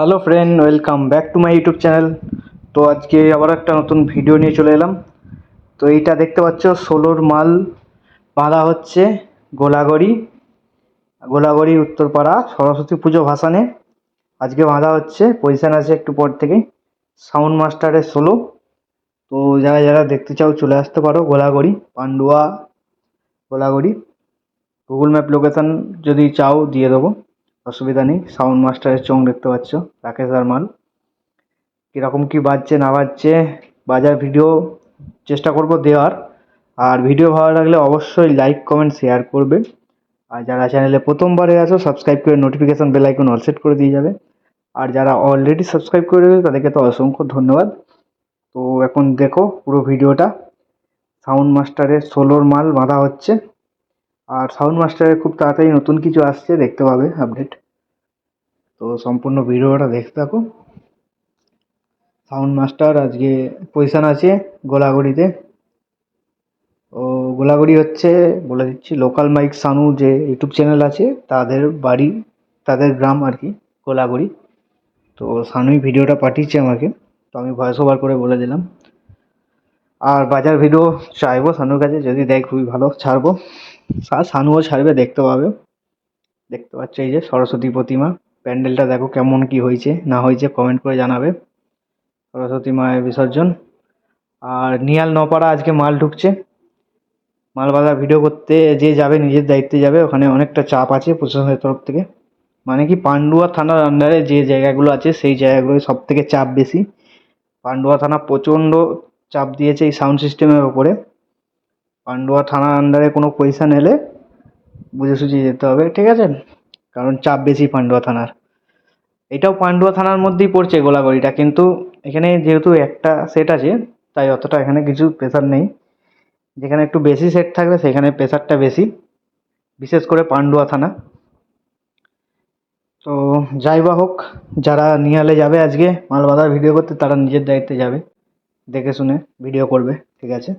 Hello friend welcome back to my YouTube channel তো আজকে আবার একটা নতুন ভিডিও নিয়ে চলে এলাম। তো এইটা দেখতে পাচ্ছ, ষোলোর মাল বাঁধা হচ্ছে গোলাগড়ি। গোলাগড়ি উত্তরপাড়া, সরস্বতী পুজো ভাসানে। আজকে বাঁধা হচ্ছে পজিশান আছে একটু পর থেকে। সাউন্ড মাস্টারের ষোলো। তো যারা যারা দেখতে চাও, চলে আসতে পারো, Golagori, Pandua Golagori. Google map location যদি চাও, দিয়ে দেবো। অসুবিধা নেই। সাউন্ড মাস্টারের চোঙ দেখতে পাচ্ছ, রাকেশ মাল। কীরকম কী বাজছে, না বাজছে, বাজার ভিডিও চেষ্টা করব দেওয়ার। আর ভিডিও ভালো লাগলে অবশ্যই লাইক কমেন্ট শেয়ার করবে। আর যারা চ্যানেলে প্রথমবারে আছো সাবস্ক্রাইব করে notification bell icon all set করে দিয়ে যাবে। আর যারা অলরেডি সাবস্ক্রাইব করে দেবে তাদেরকে তো অসংখ্য ধন্যবাদ। তো এখন দেখো পুরো ভিডিওটা। সাউন্ড মাস্টারের সোলোর মাল বাঁধা হচ্ছে। আর সাউন্ড মাস্টারের খুব তাড়াতাড়ি নতুন কিছু আসছে, দেখতে পাবে আপডেট তো সম্পূর্ণ ভিডিওটা দেখতে থাকো। সাউন্ড মাস্টার আজকে পজিশান আছে গোলাগুড়িতে। ও গোলাগুড়ি হচ্ছে বলে দিচ্ছি লোকাল মাইক সানু যে ইউটিউব চ্যানেল আছে, তাদের বাড়ি, তাদের গ্রাম আর কি, গোলাগুড়ি। তো সানুই ভিডিওটা পাঠিয়েছে আমাকে, তো আমি ভয়েস ওভার করে বলে দিলাম। আর বাজার ভিডিও চাইব সানুর কাছে, যদি দেয় খুবই ভালো ছাড়বো। সানুও ছাড়বে, দেখতে পাবে। দেখতে পাচ্ছ এই যে সরস্বতী প্রতিমা। প্যান্ডেলটা দেখো কেমন কি হয়েছে, না হয়েছে কমেন্ট করে জানাবে। সরস্বতী মায়ের বিসর্জন। আর নিয়াল নপাড়া আজকে মাল ঢুকছে। মাল বাঁধা ভিডিও করতে যে যাবে, নিজের দায়িত্বে যাবে, ওখানে অনেকটা চাপ আছে প্রশাসনের তরফ থেকে। মানে কি পান্ডুয়া থানার আন্ডারে যে জায়গাগুলো আছে, সেই জায়গাগুলোয় সব থেকে চাপ বেশি। পান্ডুয়া থানা প্রচণ্ড চাপ দিয়েছে এই সাউন্ড সিস্টেমের ওপরে। পান্ডুয়া থানার আন্ডারে কোনো পজিশান এলে বুঝে সুঝে যেতে হবে। ঠিক আছে? কারণ চাপ বেশি পান্ডুয়া থানার। এটাও পান্ডুয়া থানার মধ্যেই পড়ছে গোলাগড়িটা কিন্তু এখানে যেহেতু একটা সেট আছে, তাই অতটা এখানে কিছু প্রেশার নেই। যেখানে একটু বেশি সেট থাকবে সেখানে প্রেশারটা বেশি, বিশেষ করে পান্ডুয়া থানা। তো যাই বা হোক, যারা নিয়ালে যাবে আজকে মাল বাঁধার ভিডিও করতে, তারা নিজের দায়িত্বে যাবে। দেখে শুনে ভিডিও করবে, ঠিক আছে?